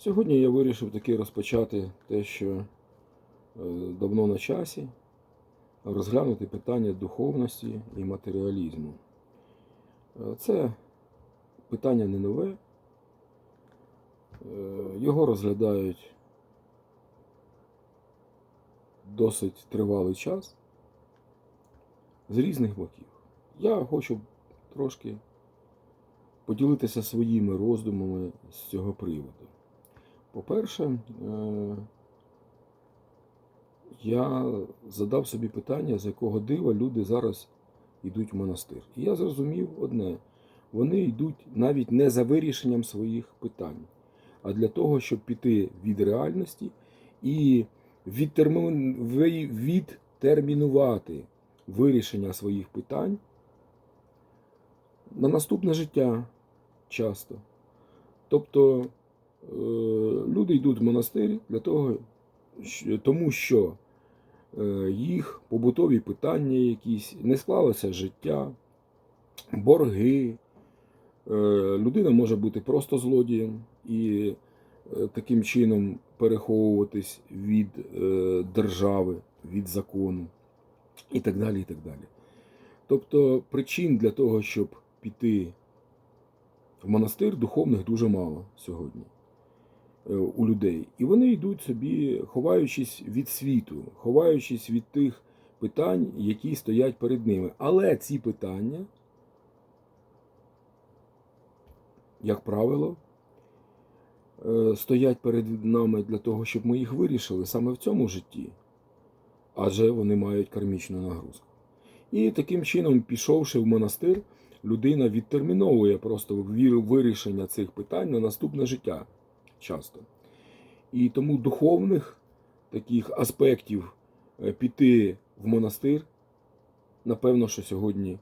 Сьогодні я вирішив таки розпочати те, що е, давно на часі, розглянути питання духовності і матеріалізму. Е, Це питання не нове. Е, Його розглядають досить тривалий час з різних боків. Я хочу трошки поділитися своїми роздумами з цього приводу. По-перше, е, я задав собі питання, з якого дива люди зараз йдуть в монастир. І я зрозумів одне: вони йдуть навіть не за вирішенням своїх питань, а для того, щоб піти від реальності і відтермінувати вирішення своїх питань на наступне життя часто. Тобто люди йдуть в монастир для того, тому що е, їх побутові питання якісь, не склалося життя, борги. Е, Людина може бути просто злодієм і е, таким чином переховуватись від е, держави, від закону і так далі. і так далі. Тобто причин для того, щоб піти в монастир, духовних дуже мало сьогодні е, у людей. І вони йдуть собі, ховаючись від світу, ховаючись від тих питань, які стоять перед ними. Але ці питання, як правило, е, стоять перед нами для того, щоб ми їх вирішили саме в цьому житті, адже вони мають кармічну нагрузку. І таким чином, пішовши в монастир, людина відтерміновує просто вирішення цих питань на наступне життя часто. І тому духовних таких аспектів е, піти в монастир, напевно, що сьогодні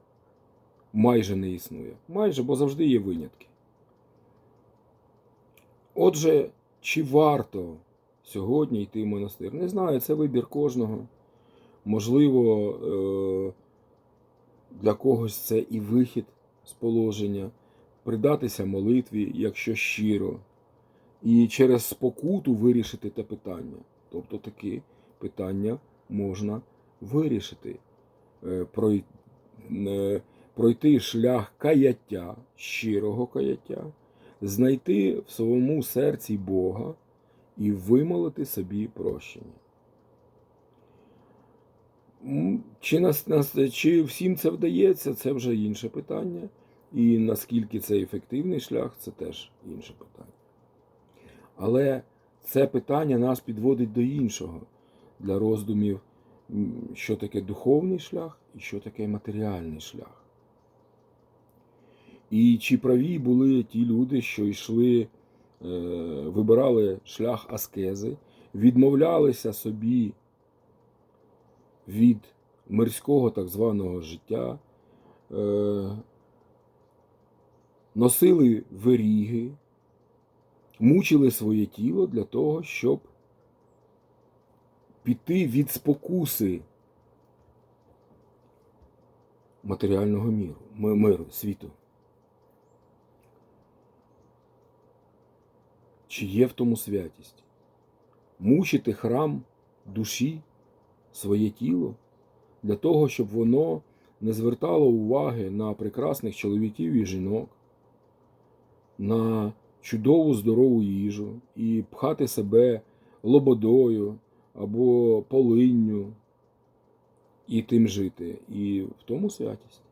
майже не існує. Майже, бо завжди є винятки. Отже, чи варто сьогодні йти в монастир? Не знаю, це вибір кожного. Можливо, е, для когось це і вихід з положення, придатися молитві, якщо щиро, і через спокуту вирішити те питання. Тобто такі питання можна вирішити, Е, е, пройти шлях каяття, щирого каяття, знайти в своєму серці Бога і вимолити собі прощення. Чи, нас, нас, чи всім це вдається, це вже інше питання. І наскільки це ефективний шлях, це теж інше питання. Але це питання нас підводить до іншого для роздумів, що таке духовний шлях і що таке матеріальний шлях. І чи праві були ті люди, що йшли, е, вибирали шлях аскези, відмовлялися собі від мирського так званого життя, е, носили веріги, мучили своє тіло для того, щоб піти від спокуси матеріального міру, миру, світу. Чи є в тому святість? Мучити храм душі, своє тіло, для того, щоб воно не звертало уваги на прекрасних чоловіків і жінок, на чудову здорову їжу і пхати себе лободою або полинню і тим жити. І в тому святість.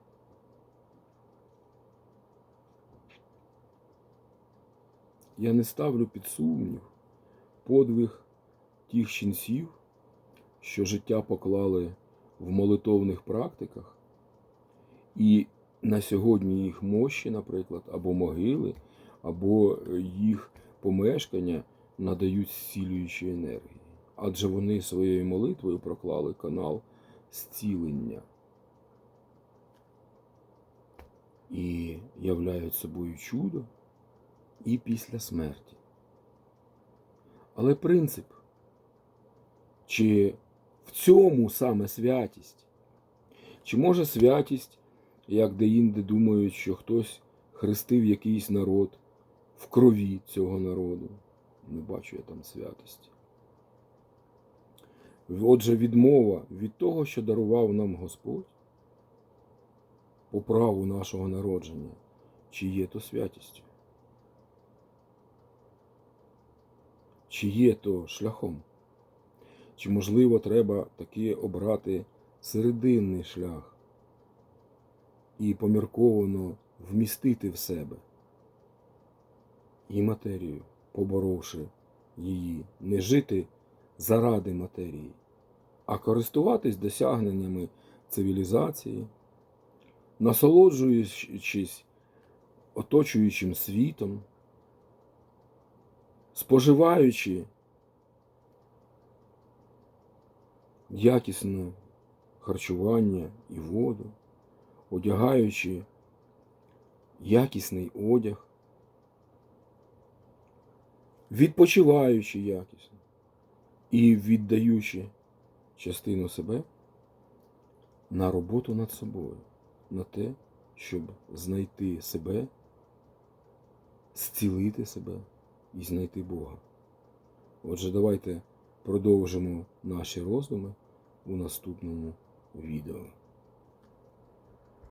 Я не ставлю під сумнів подвиг тих ченців, що життя поклали в молитовних практиках, і на сьогодні їх мощі, наприклад, або могили, або їх помешкання надають зцілюючі енергії. Адже вони своєю молитвою проклали канал зцілення і являють собою чудо і після смерті. Але принцип, чи в цьому саме святість? Чи може святість, як деінде думають, що хтось хрестив якийсь народ в крові цього народу? Не бачу я там святості. Отже, відмова від того, що дарував нам Господь по праву нашого народження, чи є то святістю? Чи є то шляхом? Чи, можливо, треба таки обрати серединний шлях і помірковано вмістити в себе і матерію, поборовши її, не жити заради матерії, а користуватись досягненнями цивілізації, насолоджуючись оточуючим світом, споживаючи якісне харчування і воду, одягаючи якісний одяг, відпочиваючи якісно і віддаючи частину себе на роботу над собою, на те, щоб знайти себе, зцілити себе і знайти Бога. Отже, давайте продовжимо наші роздуми у наступному відео.